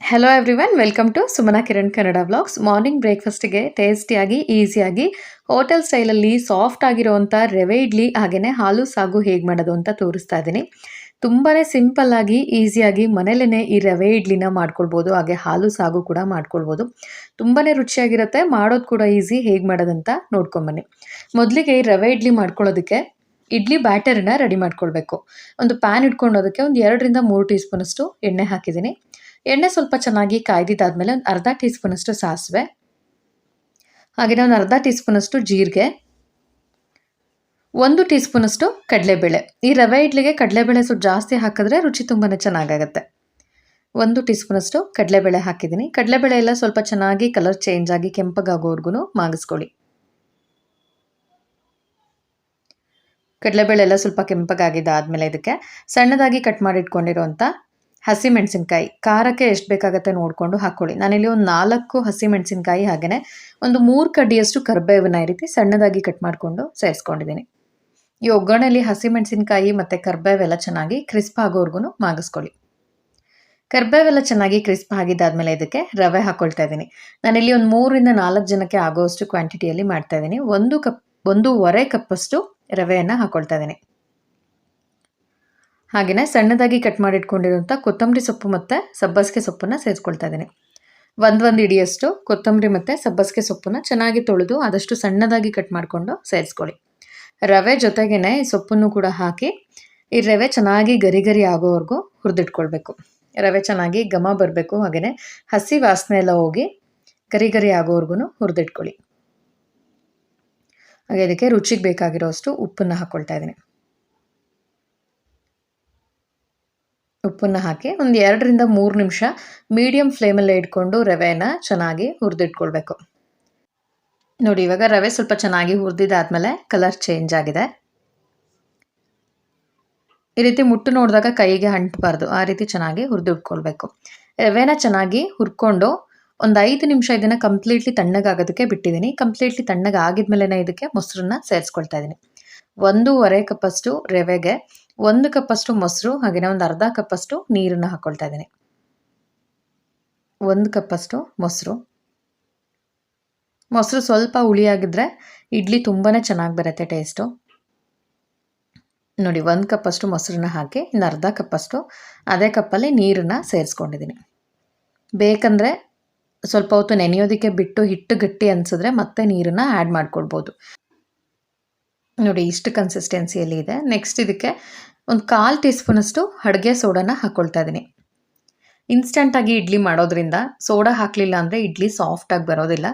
Hello everyone welcome to Sumana Kiran Kannada blogs morning ಬ್ರೇಕ್ಫಾಸ್ಟಿಗೆ ಟೇಸ್ಟಿಯಾಗಿ ಈಸಿಯಾಗಿ hotel ಸ್ಟೈಲಲ್ಲಿ soft ಆಗಿರೋವಂಥ ರವೆ ಇಡ್ಲಿ ಹಾಗೆಯೇ ಹಾಲು ಸಾಗು ಹೇಗೆ ಮಾಡೋದು ಅಂತ ತೋರಿಸ್ತಾ ಇದ್ದೀನಿ. ತುಂಬಾ ಸಿಂಪಲ್ ಆಗಿ ಈಸಿಯಾಗಿ ಮನೇಲೇ ಈ ರವೆ ಇಡ್ಲಿನ ಮಾಡ್ಕೊಳ್ಬೋದು, ಹಾಗೆ ಹಾಲು ಸಾಗು ಕೂಡ ಮಾಡ್ಕೊಳ್ಬೋದು. ತುಂಬಾ ರುಚಿಯಾಗಿರುತ್ತೆ, ಮಾಡೋದು ಕೂಡ ಈಸಿ ಹೇಗೆ ಮಾಡೋದಂತ ನೋಡ್ಕೊಂಬನ್ನಿ. ಮೊದಲಿಗೆ ಈ ರವೆ ಇಡ್ಲಿ ಮಾಡ್ಕೊಳ್ಳೋದಕ್ಕೆ ಇಡ್ಲಿ ಬ್ಯಾಟರನ್ನ ರೆಡಿ ಮಾಡ್ಕೊಳ್ಬೇಕು. ಒಂದು ಪ್ಯಾನ್ ಇಟ್ಕೊಂಡೋದಕ್ಕೆ ಒಂದು ಎರಡರಿಂದ ಮೂರು ಟೀ ಸ್ಪೂನಷ್ಟು ಎಣ್ಣೆ ಹಾಕಿದ್ದೀನಿ. ಎಣ್ಣೆ ಸ್ವಲ್ಪ ಚೆನ್ನಾಗಿ ಕಾಯ್ದಿದ್ದಾದ್ಮೇಲೆ ಒಂದು ಅರ್ಧ ಟೀ ಸ್ಪೂನಷ್ಟು ಸಾಸಿವೆ ಹಾಗೆಯೇ ಒಂದು ಅರ್ಧ ಟೀ ಸ್ಪೂನಷ್ಟು ಜೀರಿಗೆ, ಒಂದು ಟೀ ಸ್ಪೂನಷ್ಟು ಕಡಲೆಬೇಳೆ. ಈ ರವೆ ಇಡ್ಲಿಗೆ ಕಡಲೆಬೇಳೆ ಸ್ವಲ್ಪ ಜಾಸ್ತಿ ಹಾಕಿದ್ರೆ ರುಚಿ ತುಂಬಾ ಚೆನ್ನಾಗಾಗತ್ತೆ. ಒಂದು ಟೀ ಸ್ಪೂನಷ್ಟು ಕಡಲೆಬೇಳೆ ಹಾಕಿದ್ದೀನಿ. ಕಡಲೆಬೇಳೆ ಎಲ್ಲ ಸ್ವಲ್ಪ ಚೆನ್ನಾಗಿ ಕಲರ್ ಚೇಂಜ್ ಆಗಿ ಕೆಂಪಗಾಗೋವರೆಗೂ ಮಾಗಿಸ್ಕೊಳ್ಳಿ. ಕಡಲೆಬೇಳೆ ಎಲ್ಲ ಸ್ವಲ್ಪ ಕೆಂಪಗಾಗಿದ್ದಾದಮೇಲೆ ಇದಕ್ಕೆ ಸಣ್ಣದಾಗಿ ಕಟ್ ಮಾಡಿಟ್ಕೊಂಡಿರೋಂಥ ಹಸಿಮೆಣಸಿನ್ಕಾಯಿ ಖಾರಕ್ಕೆ ಎಷ್ಟು ಬೇಕಾಗತ್ತೆ ನೋಡಿಕೊಂಡು ಹಾಕ್ಕೊಳ್ಳಿ ನಾನಿಲ್ಲಿ ಒಂದು ನಾಲ್ಕು ಹಸಿಮೆಣಸಿನ್ಕಾಯಿ ಹಾಗೆಯೇ ಒಂದು ಮೂರು ಕಡ್ಡಿಯಷ್ಟು ಕರ್ಬೇವನ್ನ ಈ ರೀತಿ ಸಣ್ಣದಾಗಿ ಕಟ್ ಮಾಡಿಕೊಂಡು ಸೇರಿಸ್ಕೊಂಡಿದ್ದೀನಿ. ಈ ಒಗ್ಗರಣೆಯಲ್ಲಿ ಹಸಿಮೆಣಸಿನ್ಕಾಯಿ ಮತ್ತು ಕರ್ಬೇವೆಲ್ಲ ಚೆನ್ನಾಗಿ ಕ್ರಿಸ್ಪ್ ಆಗೋವರೆಗೂ ಮಾಗಿಸ್ಕೊಳ್ಳಿ. ಕರ್ಬೇವೆಲ್ಲ ಚೆನ್ನಾಗಿ ಕ್ರಿಸ್ಪ್ ಆಗಿದ್ದಾದ್ಮೇಲೆ ಇದಕ್ಕೆ ರವೆ ಹಾಕ್ಕೊಳ್ತಾ ಇದ್ದೀನಿ. ನಾನಿಲ್ಲಿ ಒಂದು ಮೂರಿಂದ ನಾಲ್ಕು ಜನಕ್ಕೆ ಆಗೋವಷ್ಟು ಕ್ವಾಂಟಿಟಿಯಲ್ಲಿ ಮಾಡ್ತಾ ಇದ್ದೀನಿ. ಒಂದು ಕಪ್, ಒಂದೂವರೆ ಕಪ್ಪಷ್ಟು ರವೆಯನ್ನು ಹಾಕ್ಕೊಳ್ತಾ ಇದ್ದೀನಿ. ಹಾಗೆಯೇ ಸಣ್ಣದಾಗಿ ಕಟ್ ಮಾಡಿಟ್ಕೊಂಡಿರುವಂಥ ಕೊತ್ತಂಬರಿ ಸೊಪ್ಪು ಮತ್ತು ಸಬ್ಬಸಿಗೆ ಸೊಪ್ಪನ್ನು ಸೇರಿಸ್ಕೊಳ್ತಾ ಇದ್ದೀನಿ. ಒಂದು ಒಂದು ಇಡಿಯಷ್ಟು ಕೊತ್ತಂಬರಿ ಮತ್ತು ಸಬ್ಬಸಿಗೆ ಸೊಪ್ಪನ್ನು ಚೆನ್ನಾಗಿ ತೊಳೆದು ಆದಷ್ಟು ಸಣ್ಣದಾಗಿ ಕಟ್ ಮಾಡಿಕೊಂಡು ಸೇರಿಸ್ಕೊಳ್ಳಿ. ರವೆ ಜೊತೆಗೇ ಈ ಸೊಪ್ಪನ್ನು ಕೂಡ ಹಾಕಿ ಈ ರವೆ ಚೆನ್ನಾಗಿ ಗರಿ ಗರಿ ಆಗೋವರೆಗೂ ಹುರಿದಿಟ್ಕೊಳ್ಬೇಕು. ರವೆ ಚೆನ್ನಾಗಿ ಘಮ ಬರಬೇಕು ಹಾಗೆಯೇ ಹಸಿ ವಾಸನೆ ಎಲ್ಲ ಹೋಗಿ ಗರಿ ಗರಿ ಆಗೋವರೆಗೂ ಹುರಿದಿಟ್ಕೊಳ್ಳಿ. ಹಾಗೆ ಇದಕ್ಕೆ ರುಚಿಗೆ ಬೇಕಾಗಿರೋ ಅಷ್ಟು ಉಪ್ಪನ್ನು ಹಾಕ್ಕೊಳ್ತಾ ಇದ್ದೀನಿ. ಉಪ್ಪನ್ನು ಹಾಕಿ ಒಂದು ಎರಡರಿಂದ ಮೂರು ನಿಮಿಷ ಮೀಡಿಯಂ ಫ್ಲೇಮಲ್ಲೇ ಇಟ್ಕೊಂಡು ರವೆನ ಚೆನ್ನಾಗಿ ಹುರಿದಿಟ್ಕೊಳ್ಬೇಕು. ನೋಡಿ, ಇವಾಗ ರವೆ ಸ್ವಲ್ಪ ಚೆನ್ನಾಗಿ ಹುರಿದಿದ್ದಾದ್ಮೇಲೆ ಕಲರ್ ಚೇಂಜ್ ಆಗಿದೆ. ಈ ರೀತಿ ಮುಟ್ಟು ನೋಡಿದಾಗ ಕೈಗೆ ಅಂಟಬಾರ್ದು, ಆ ರೀತಿ ಚೆನ್ನಾಗಿ ಹುರಿದಿಟ್ಕೊಳ್ಬೇಕು. ರವೆನ ಚೆನ್ನಾಗಿ ಹುರ್ಕೊಂಡು ಒಂದು ಐದು ನಿಮಿಷ ಇದನ್ನು ಕಂಪ್ಲೀಟ್ಲಿ ತಣ್ಣಗಾಗೋದಕ್ಕೆ ಬಿಟ್ಟಿದ್ದೀನಿ. ಕಂಪ್ಲೀಟ್ಲಿ ತಣ್ಣಗಾಗಿದ್ಮೇಲೆ ಇದಕ್ಕೆ ಮೊಸರನ್ನ ಸೇರಿಸ್ಕೊಳ್ತಾ ಇದ್ದೀನಿ. ಒಂದೂವರೆ ಕಪ್ಪಷ್ಟು ರವೆಗೆ ಒಂದು ಕಪ್ಪಷ್ಟು ಮೊಸರು ಹಾಗೆಯೇ ಒಂದು ಅರ್ಧ ಕಪ್ಪಷ್ಟು ನೀರನ್ನು ಹಾಕ್ಕೊಳ್ತಾ ಇದ್ದೀನಿ. ಒಂದು ಕಪ್ಪಷ್ಟು ಮೊಸರು. ಮೊಸರು ಸ್ವಲ್ಪ ಹುಳಿಯಾಗಿದ್ದರೆ ಇಡ್ಲಿ ತುಂಬಾ ಚೆನ್ನಾಗಿ ಬರುತ್ತೆ ಟೇಸ್ಟು ನೋಡಿ, ಒಂದು ಕಪ್ಪಷ್ಟು ಮೊಸರನ್ನ ಹಾಕಿ ಇನ್ನು ಅರ್ಧ ಕಪ್ಪಷ್ಟು ಅದೇ ಕಪ್ಪಲ್ಲಿ ನೀರನ್ನು ಸೇರಿಸ್ಕೊಂಡಿದ್ದೀನಿ. ಬೇಕಂದರೆ ಸ್ವಲ್ಪ ಹೊತ್ತು ನೆನೆಯೋದಕ್ಕೆ ಬಿಟ್ಟು ಹಿಟ್ಟು ಗಟ್ಟಿ ಅನಿಸಿದ್ರೆ ಮತ್ತೆ ನೀರನ್ನು ಆ್ಯಡ್ ಮಾಡ್ಕೊಳ್ಬೋದು. ನೋಡಿ, ಇಷ್ಟು ಕನ್ಸಿಸ್ಟೆನ್ಸಿಯಲ್ಲಿ ಇದೆ. ನೆಕ್ಸ್ಟ್ ಇದಕ್ಕೆ ಒಂದು ಕಾಲು ಟೀ ಸ್ಪೂನಷ್ಟು ಅಡುಗೆ ಸೋಡಾನ ಹಾಕ್ಕೊಳ್ತಾ ಇದ್ದೀನಿ. ಇನ್ಸ್ಟಂಟಾಗಿ ಇಡ್ಲಿ ಮಾಡೋದ್ರಿಂದ ಸೋಡಾ ಹಾಕಲಿಲ್ಲ ಅಂದರೆ ಇಡ್ಲಿ ಸಾಫ್ಟಾಗಿ ಬರೋದಿಲ್ಲ.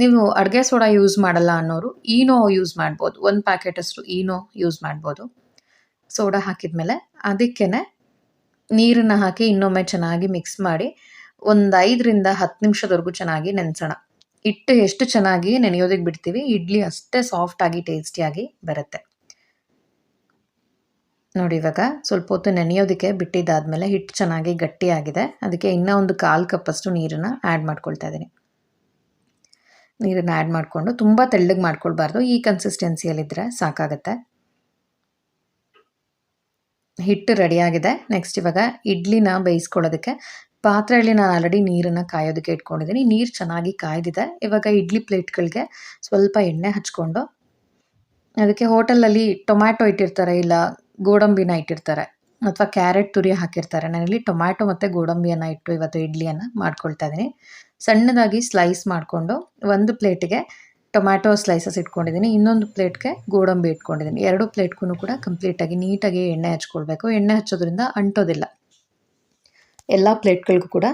ನೀವು ಅಡುಗೆ ಸೋಡಾ ಯೂಸ್ ಮಾಡಲ್ಲ ಅನ್ನೋರು ಈನೋ ಯೂಸ್ ಮಾಡ್ಬೋದು. ಒಂದು ಪ್ಯಾಕೆಟ್ ಅಷ್ಟು ಈನೋ ಯೂಸ್ ಮಾಡ್ಬೋದು. ಸೋಡಾ ಹಾಕಿದ್ಮೇಲೆ ಅದಕ್ಕೇ ನೀರನ್ನು ಹಾಕಿ ಇನ್ನೊಮ್ಮೆ ಚೆನ್ನಾಗಿ ಮಿಕ್ಸ್ ಮಾಡಿ ಒಂದು ಐದರಿಂದ ಹತ್ತು ನಿಮಿಷದವರೆಗೂ ಚೆನ್ನಾಗಿ ನೆನೆಸೋಣ. ಹಿಟ್ಟು ಎಷ್ಟು ಚೆನ್ನಾಗಿ ನೆನೆಯೋದಕ್ಕೆ ಬಿಡ್ತೀವಿ, ಇಡ್ಲಿ ಅಷ್ಟೇ ಸಾಫ್ಟಾಗಿ ಟೇಸ್ಟಿಯಾಗಿ ಬರುತ್ತೆ. ನೋಡಿ ಇವಾಗ ಸ್ವಲ್ಪ ಹೊತ್ತು ನೆನೆಯೋದಕ್ಕೆ ಬಿಟ್ಟಿದ್ದಾದಮೇಲೆ ಹಿಟ್ಟು ಚೆನ್ನಾಗಿ ಗಟ್ಟಿಯಾಗಿದೆ. ಅದಕ್ಕೆ ಇನ್ನೂ ಒಂದು ಕಾಲು ಕಪ್ಪಷ್ಟು ನೀರನ್ನು ಆ್ಯಡ್ ಮಾಡ್ಕೊಳ್ತಾ ಇದ್ದೀನಿ. ನೀರನ್ನು ಆ್ಯಡ್ ಮಾಡಿಕೊಂಡು ತುಂಬ ತೆಳ್ಳಗೆ ಮಾಡ್ಕೊಳ್ಬಾರ್ದು, ಈ ಕನ್ಸಿಸ್ಟೆನ್ಸಿಯಲ್ಲಿದ್ದರೆ ಸಾಕಾಗತ್ತೆ. ಹಿಟ್ಟು ರೆಡಿಯಾಗಿದೆ ನೆಕ್ಸ್ಟ್ ಇವಾಗ ಇಡ್ಲಿನ ಬೇಯಿಸ್ಕೊಳ್ಳೋದಕ್ಕೆ ಪಾತ್ರೆಯಲ್ಲಿ ನಾನು ಆಲ್ರೆಡಿ ನೀರನ್ನು ಕಾಯೋದಕ್ಕೆ ಇಟ್ಕೊಂಡಿದ್ದೀನಿ. ನೀರು ಚೆನ್ನಾಗಿ ಕಾಯ್ದಿದೆ. ಇವಾಗ ಇಡ್ಲಿ ಪ್ಲೇಟ್ಗಳಿಗೆ ಸ್ವಲ್ಪ ಎಣ್ಣೆ ಹಚ್ಕೊಂಡು ಅದಕ್ಕೆ ಹೋಟೆಲಲ್ಲಿ ಟೊಮ್ಯಾಟೊ ಇಟ್ಟಿರ್ತಾರೆ, ಇಲ್ಲ ಗೋಡಂಬಿನ ಇಟ್ಟಿರ್ತಾರೆ ಅಥವಾ ಕ್ಯಾರೆಟ್ ತುರಿ ಹಾಕಿರ್ತಾರೆ. ನಾನಿಲ್ಲಿ ಟೊಮ್ಯಾಟೊ ಮತ್ತು ಗೋಡಂಬಿಯನ್ನು ಇಟ್ಟು ಇವತ್ತು ಇಡ್ಲಿಯನ್ನು ಮಾಡ್ಕೊಳ್ತಾ ಇದ್ದೀನಿ. ಸಣ್ಣದಾಗಿ ಸ್ಲೈಸ್ ಮಾಡಿಕೊಂಡು ಒಂದು ಪ್ಲೇಟಿಗೆ ಟೊಮ್ಯಾಟೊ ಸ್ಲೈಸಸ್ ಇಟ್ಕೊಂಡಿದ್ದೀನಿ. ಇನ್ನೊಂದು ಪ್ಲೇಟ್ಗೆ ಗೋಡಂಬಿ ಇಟ್ಕೊಂಡಿದ್ದೀನಿ. ಎರಡು ಪ್ಲೇಟ್ಗೂ ಕೂಡ ಕಂಪ್ಲೀಟಾಗಿ ನೀಟಾಗಿ ಎಣ್ಣೆ ಹಚ್ಕೊಳ್ಬೇಕು. ಎಣ್ಣೆ ಹಚ್ಚೋದ್ರಿಂದ ಅಂಟೋದಿಲ್ಲ. ಎಲ್ಲ ಪ್ಲೇಟ್ಗಳಿಗೂ ಕೂಡ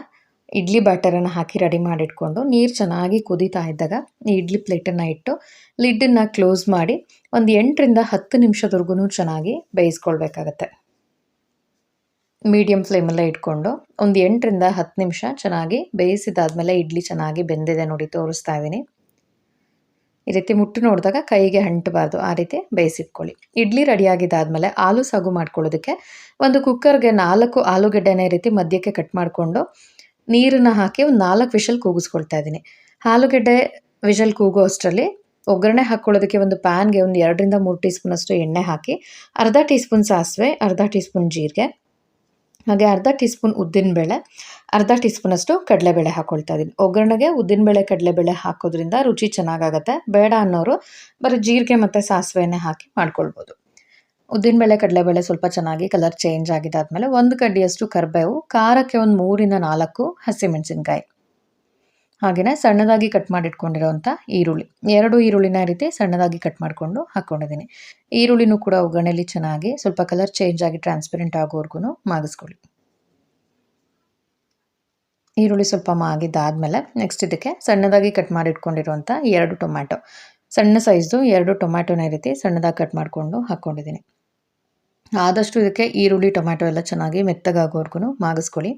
ಇಡ್ಲಿ ಬ್ಯಾಟರನ್ನು ಹಾಕಿ ರೆಡಿ ಮಾಡಿಟ್ಕೊಂಡು ನೀರು ಚೆನ್ನಾಗಿ ಕುದೀತಾ ಇದ್ದಾಗ ಈ ಇಡ್ಲಿ ಪ್ಲೇಟನ್ನು ಇಟ್ಟು ಲಿಡ್ಡನ್ನು ಕ್ಲೋಸ್ ಮಾಡಿ ಒಂದು ಎಂಟರಿಂದ ಹತ್ತು ನಿಮಿಷದವರೆಗೂ ಚೆನ್ನಾಗಿ ಬೇಯಿಸ್ಕೊಳ್ಬೇಕಾಗತ್ತೆ. ಮೀಡಿಯಮ್ ಫ್ಲೇಮಲ್ಲೇ ಇಟ್ಕೊಂಡು ಒಂದು ಎಂಟರಿಂದ ಹತ್ತು ನಿಮಿಷ ಚೆನ್ನಾಗಿ ಬೇಯಿಸಿದಾದ್ಮೇಲೆ ಇಡ್ಲಿ ಚೆನ್ನಾಗಿ ಬೆಂದಿದೆ ನೋಡಿ, ತೋರಿಸ್ತಾ ಇದ್ದೀನಿ. ಈ ರೀತಿ ಮುಟ್ಟು ನೋಡಿದಾಗ ಕೈಗೆ ಅಂಟಬಾರ್ದು. ಆ ರೀತಿ ಬೇಯಿಸಿಟ್ಕೊಳ್ಳಿ. ಇಡ್ಲಿ ರೆಡಿಯಾಗಿದ್ದಾದಮೇಲೆ ಆಲೂ ಸಾಗು ಮಾಡ್ಕೊಳ್ಳೋದಕ್ಕೆ ಒಂದು ಕುಕ್ಕರ್ಗೆ ನಾಲ್ಕು ಆಲೂಗಡ್ಡೆನ ರೀತಿ ಮಧ್ಯಕ್ಕೆ ಕಟ್ ಮಾಡಿಕೊಂಡು ನೀರನ್ನು ಹಾಕಿ ಒಂದು ನಾಲ್ಕು ವಿಷಲ್ ಕೂಗಿಸ್ಕೊಳ್ತಾ ಇದ್ದೀನಿ. ಆಲೂಗೆಡ್ಡೆ ವಿಷಲ್ ಕೂಗೋ ಅಷ್ಟರಲ್ಲಿ ಒಗ್ಗರಣೆ ಹಾಕ್ಕೊಳ್ಳೋದಕ್ಕೆ ಒಂದು ಪ್ಯಾನ್ಗೆ ಒಂದು ಎರಡರಿಂದ ಮೂರು ಟೀ ಸ್ಪೂನಷ್ಟು ಎಣ್ಣೆ ಹಾಕಿ ಅರ್ಧ ಟೀ ಸ್ಪೂನ್ ಸಾಸಿವೆ, ಅರ್ಧ ಟೀ ಸ್ಪೂನ್ ಜೀರಿಗೆ ಹಾಗೆ ಅರ್ಧ ಟೀ ಸ್ಪೂನ್ ಉದ್ದಿನಬೇಳೆ, ಅರ್ಧ ಟೀ ಸ್ಪೂನಷ್ಟು ಕಡಲೆಬೇಳೆ ಹಾಕ್ಕೊಳ್ತಾ ಇದ್ದೀನಿ ಒಗ್ಗರಣೆಗೆ ಉದ್ದಿನಬೇಳೆ, ಕಡಲೆಬೇಳೆ ಹಾಕೋದ್ರಿಂದ ರುಚಿ ಚೆನ್ನಾಗಾಗತ್ತೆ. ಬೇಡ ಅನ್ನೋರು ಬರೀ ಜೀರಿಗೆ ಮತ್ತು ಸಾಸಿವೆನೇ ಹಾಕಿ ಮಾಡ್ಕೊಳ್ಬೋದು. ಉದ್ದಿನಬೇಳೆ, ಕಡಲೆಬೇಳೆ ಸ್ವಲ್ಪ ಚೆನ್ನಾಗಿ ಕಲರ್ ಚೇಂಜ್ ಆಗಿದ್ದಾದಮೇಲೆ ಒಂದು ಕಡ್ಡಿಯಷ್ಟು ಕರಿಬೇವು, ಖಾರಕ್ಕೆ ಒಂದು ಮೂರಿಂದ ನಾಲ್ಕು ಹಸಿಮೆಣಸಿನ್ಕಾಯಿ. ಹಾಗೆಯೇ ಸಣ್ಣದಾಗಿ ಕಟ್ ಮಾಡಿಟ್ಕೊಂಡಿರೋವಂಥ ಈರುಳ್ಳಿ. ಎರಡು ಈರುಳ್ಳಿನ ರೀತಿ ಸಣ್ಣದಾಗಿ ಕಟ್ ಮಾಡಿಕೊಂಡು ಹಾಕ್ಕೊಂಡಿದ್ದೀನಿ ಈರುಳ್ಳಿನೂ ಕೂಡ ಒಗ್ಗರಣೆಯಲ್ಲಿ ಚೆನ್ನಾಗಿ ಸ್ವಲ್ಪ ಕಲರ್ ಚೇಂಜ್ ಆಗಿ ಟ್ರಾನ್ಸ್ಪರೆಂಟ್ ಆಗೋವರೆಗೂ ಮಾಗಿಸ್ಕೊಳ್ಳಿ. ಈರುಳ್ಳಿ ಸ್ವಲ್ಪ ಮಾಗಿದ್ದಾದಮೇಲೆ ನೆಕ್ಸ್ಟ್ ಇದಕ್ಕೆ ಸಣ್ಣದಾಗಿ ಕಟ್ ಮಾಡಿಟ್ಕೊಂಡಿರುವಂಥ ಎರಡು ಟೊಮ್ಯಾಟೊ. ಸಣ್ಣ ಸೈಜ್ದು ಎರಡು ಟೊಮ್ಯಾಟೊನ ರೀತಿ ಸಣ್ಣದಾಗಿ ಕಟ್ ಮಾಡಿಕೊಂಡು ಹಾಕ್ಕೊಂಡಿದ್ದೀನಿ ಆದಷ್ಟು ಇದಕ್ಕೆ ಈರುಳ್ಳಿ, ಟೊಮ್ಯಾಟೊ ಎಲ್ಲ ಚೆನ್ನಾಗಿ ಮೆತ್ತಗಾಗೋವರೆಗೂ ಮಾಗಿಸ್ಕೊಳ್ಳಿ.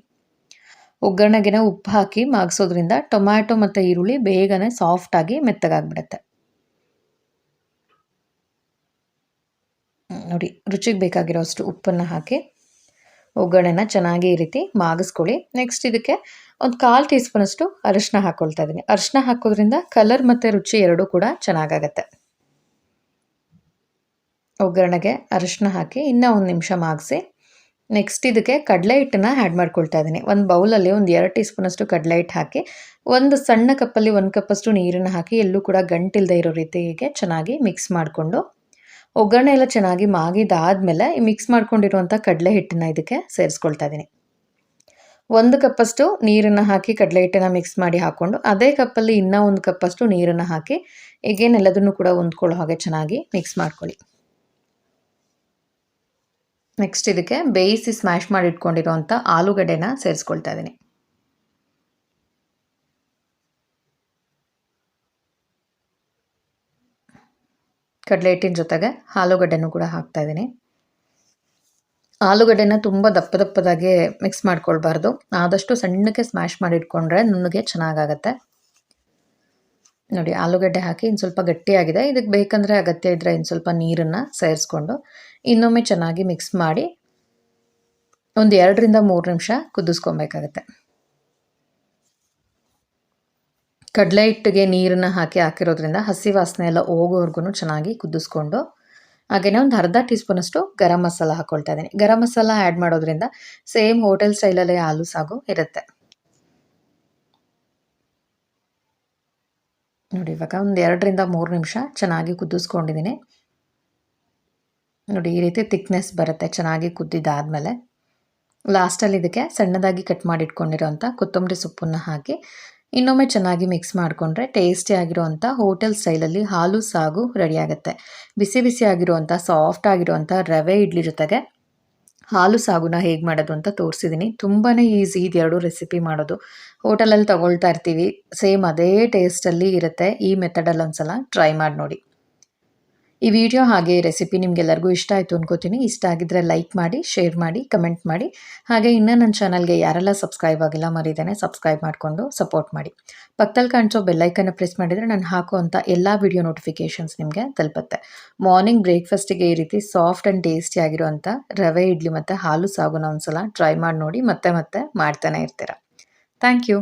ಒಗ್ಗರಣೆಗೆನ ಉಪ್ಪು ಹಾಕಿ ಮಾಗಿಸೋದ್ರಿಂದ ಟೊಮ್ಯಾಟೊ ಮತ್ತು ಈರುಳ್ಳಿ ಬೇಗನೆ ಸಾಫ್ಟಾಗಿ ಮೆತ್ತಗಾಗ್ಬಿಡುತ್ತೆ. ನೋಡಿ, ರುಚಿಗೆ ಬೇಕಾಗಿರೋ ಅಷ್ಟು ಉಪ್ಪನ್ನು ಹಾಕಿ ಒಗ್ಗರಣೆನ ಚೆನ್ನಾಗಿ ಈ ರೀತಿ ಮಾಗಿಸ್ಕೊಳ್ಳಿ. ನೆಕ್ಸ್ಟ್ ಇದಕ್ಕೆ ಒಂದು ಕಾಲು ಟೀ ಸ್ಪೂನಷ್ಟು ಅರಿಶಿನ ಹಾಕ್ಕೊಳ್ತಾ ಇದ್ದೀನಿ ಅರಿಶಿನ ಹಾಕೋದ್ರಿಂದ ಕಲರ್ ಮತ್ತು ರುಚಿ ಎರಡೂ ಕೂಡ ಚೆನ್ನಾಗಾಗತ್ತೆ. ಒಗ್ಗರಣೆಗೆ ಅರಿಶಿನ ಹಾಕಿ ಇನ್ನೂ ಒಂದು ನಿಮಿಷ ಮಾಗಿಸಿ. ನೆಕ್ಸ್ಟ್ ಇದಕ್ಕೆ ಕಡಲೆ ಹಿಟ್ಟನ್ನ ಆ್ಯಡ್ ಮಾಡ್ಕೊಳ್ತಾ ಇದ್ದೀನಿ. ಒಂದು ಬೌಲಲ್ಲಿ ಒಂದು ಎರಡು ಟೀ ಸ್ಪೂನಷ್ಟು ಕಡಲೆ ಹಿಟ್ಟು ಹಾಕಿ, ಒಂದು ಸಣ್ಣ ಕಪ್ಪಲ್ಲಿ ಒಂದು ಕಪ್ಪಷ್ಟು ನೀರನ್ನು ಹಾಕಿ, ಎಲ್ಲೂ ಕೂಡ ಗಂಟಿಲ್ಲದೆ ಇರೋ ರೀತಿಗೆ ಚೆನ್ನಾಗಿ ಮಿಕ್ಸ್ ಮಾಡಿಕೊಂಡು, ಒಗ್ಗರಣೆ ಎಲ್ಲ ಚೆನ್ನಾಗಿ ಮಾಗಿದಾದಮೇಲೆ ಈ ಮಿಕ್ಸ್ ಮಾಡ್ಕೊಂಡಿರುವಂಥ ಕಡಲೆ ಹಿಟ್ಟನ್ನು ಇದಕ್ಕೆ ಸೇರಿಸ್ಕೊಳ್ತಾ ಇದ್ದೀನಿ. ಒಂದು ಕಪ್ಪಷ್ಟು ನೀರನ್ನು ಹಾಕಿ ಕಡಲೆ ಹಿಟ್ಟನ್ನು ಮಿಕ್ಸ್ ಮಾಡಿ ಹಾಕ್ಕೊಂಡು ಅದೇ ಕಪ್ಪಲ್ಲಿ ಇನ್ನೂ ಒಂದು ಕಪ್ಪಷ್ಟು ನೀರನ್ನು ಹಾಕಿ, ಈಗೇನೆಲ್ಲದನ್ನು ಕೂಡ ಹೊಂದ್ಕೊಳ್ಳೋ ಹಾಗೆ ಚೆನ್ನಾಗಿ ಮಿಕ್ಸ್ ಮಾಡ್ಕೊಳ್ಳಿ. ನೆಕ್ಸ್ಟ್ ಇದಕ್ಕೆ ಬೇಯಿಸಿ ಸ್ಮ್ಯಾಶ್ ಮಾಡಿ ಇಟ್ಕೊಂಡಿರೋಂಥ ಆಲೂಗಡ್ಡೆನ ಸೇರಿಸ್ಕೊಳ್ತಾ ಇದ್ದೀನಿ ಕಡಲೆ ಹಿಟ್ಟಿನ ಜೊತೆಗೆ ಆಲೂಗಡ್ಡೆನೂ ಕೂಡ ಹಾಕ್ತಾ ಇದ್ದೀನಿ ಆಲೂಗಡ್ಡೆನ ತುಂಬ ದಪ್ಪ ದಪ್ಪದಾಗೆ ಮಿಕ್ಸ್ ಮಾಡ್ಕೊಳ್ಬಾರ್ದು. ಆದಷ್ಟು ಸಣ್ಣಕ್ಕೆ ಸ್ಮ್ಯಾಶ್ ಮಾಡಿ ಇಟ್ಕೊಂಡ್ರೆ ನುಣ್ಣಗೆ ಚೆನ್ನಾಗಾಗತ್ತೆ. ನೋಡಿ, ಆಲೂಗಡ್ಡೆ ಹಾಕಿ ಇನ್ನು ಸ್ವಲ್ಪ ಗಟ್ಟಿಯಾಗಿದೆ. ಇದಕ್ಕೆ ಬೇಕಂದರೆ ಅಗತ್ಯ ಇದ್ದರೆ ಇನ್ನು ಸ್ವಲ್ಪ ನೀರನ್ನು ಸೇರಿಸ್ಕೊಂಡು ಇನ್ನೊಮ್ಮೆ ಚೆನ್ನಾಗಿ ಮಿಕ್ಸ್ ಮಾಡಿ ಒಂದು ಎರಡರಿಂದ ಮೂರು ನಿಮಿಷ ಕುದಿಸ್ಕೊಬೇಕಾಗತ್ತೆ. ಕಡಲೆ ಹಿಟ್ಟಿಗೆ ನೀರನ್ನು ಹಾಕಿ ಹಾಕಿರೋದ್ರಿಂದ ಹಸಿ ವಾಸನೆ ಎಲ್ಲ ಹೋಗೋವರೆಗೂ ಚೆನ್ನಾಗಿ ಕುದಿಸ್ಕೊಂಡು ಹಾಗೆಯೇ ಒಂದು ಅರ್ಧ ಟೀ ಸ್ಪೂನಷ್ಟು ಗರಂ ಮಸಾಲ ಹಾಕ್ಕೊಳ್ತಾ ಇದ್ದೀನಿ. ಗರಂ ಮಸಾಲ ಆ್ಯಡ್ ಮಾಡೋದ್ರಿಂದ ಸೇಮ್ ಹೋಟೆಲ್ ಸ್ಟೈಲಲ್ಲೇ ಆಲೂ ಸಾಗು ಇರುತ್ತೆ. ನೋಡಿ, ಇವಾಗ ಒಂದು ಎರಡರಿಂದ ಮೂರು ನಿಮಿಷ ಚೆನ್ನಾಗಿ ಕುದಿಸ್ಕೊಂಡಿದ್ದೀನಿ. ನೋಡಿ, ಈ ರೀತಿ ತಿಕ್ನೆಸ್ ಬರುತ್ತೆ, ಚೆನ್ನಾಗಿ ಕುದ್ದಿದ್ದಾದಮೇಲೆ. ಲಾಸ್ಟಲ್ಲಿ ಇದಕ್ಕೆ ಸಣ್ಣದಾಗಿ ಕಟ್ ಮಾಡಿಟ್ಕೊಂಡಿರೋಂಥ ಕೊತ್ತಂಬರಿ ಸೊಪ್ಪನ್ನು ಹಾಕಿ, ಇನ್ನೊಮ್ಮೆ ಚೆನ್ನಾಗಿ ಮಿಕ್ಸ್ ಮಾಡಿಕೊಂಡ್ರೆ ಟೇಸ್ಟಿ ಆಗಿರುವಂಥ ಹೋಟೆಲ್ ಸ್ಟೈಲಲ್ಲಿ ಹಾಲು ಸಾಗು ರೆಡಿಯಾಗುತ್ತೆ ಬಿಸಿ ಬಿಸಿ ಆಗಿರುವಂಥ ಸಾಫ್ಟ್ ಆಗಿರುವಂಥ ರವೆ ಇಡ್ಲಿ ಜೊತೆಗೆ. ಹಾಲು ಸಾಗುನ ಹೇಗೆ ಮಾಡೋದು ಅಂತ ತೋರಿಸಿದ್ದೀನಿ ತುಂಬಾ ಈಸಿ ಇದೆರಡು ರೆಸಿಪಿ ಮಾಡೋದು. ಹೋಟೆಲಲ್ಲಿ ತಗೊಳ್ತಾ ಇರ್ತೀವಿ. ಸೇಮ್ ಅದೇ ಟೇಸ್ಟಲ್ಲಿ ಇರುತ್ತೆ. ಈ ಮೆಥಡಲ್ಲಿ ಒಂದ್ಸಲ ಟ್ರೈ ಮಾಡಿ ನೋಡಿ ಈ ವಿಡಿಯೋ ಹಾಗೆ ರೆಸಿಪಿ ನಿಮಗೆಲ್ಲರಿಗೂ ಇಷ್ಟ ಆಯಿತು ಅನ್ಕೋತೀನಿ. ಇಷ್ಟ ಆಗಿದ್ರೆ ಲೈಕ್ ಮಾಡಿ ಶೇರ್ ಮಾಡಿ ಕಮೆಂಟ್ ಮಾಡಿ. ಹಾಗೆ ಇನ್ನೂ ನನ್ನ ಚಾನಲ್ಗೆ ಯಾರೆಲ್ಲ ಸಬ್ಸ್ಕ್ರೈಬ್ ಆಗಿಲ್ಲ ಮರಿದೇನೆ ಸಬ್ಸ್ಕ್ರೈಬ್ ಮಾಡಿಕೊಂಡು ಸಪೋರ್ಟ್ ಮಾಡಿ. ಪಕ್ಕದಲ್ಲಿ ಕಾಣಿಸೋ ಬೆಲ್ಲೈಕನ್ನು ಪ್ರೆಸ್ ಮಾಡಿದರೆ ನಾನು ಹಾಕುವಂಥ ಎಲ್ಲ ವಿಡಿಯೋ ನೋಟಿಫಿಕೇಷನ್ಸ್ ನಿಮಗೆ ತಲುಪುತ್ತೆ. ಮಾರ್ನಿಂಗ್ ಬ್ರೇಕ್ಫಾಸ್ಟಿಗೆ ಈ ರೀತಿ ಸಾಫ್ಟ್ ಆ್ಯಂಡ್ ಟೇಸ್ಟಿ ಆಗಿರುವಂಥ ರವೆ, ಇಡ್ಲಿ ಮತ್ತು ಹಾಲು ಸಾಗುನ ಒಂದು ಸಲ ಟ್ರೈ ಮಾಡಿ ನೋಡಿ ಮತ್ತೆ ಮತ್ತೆ ಮಾಡ್ತಾನೆ ಇರ್ತೀರ. Thank you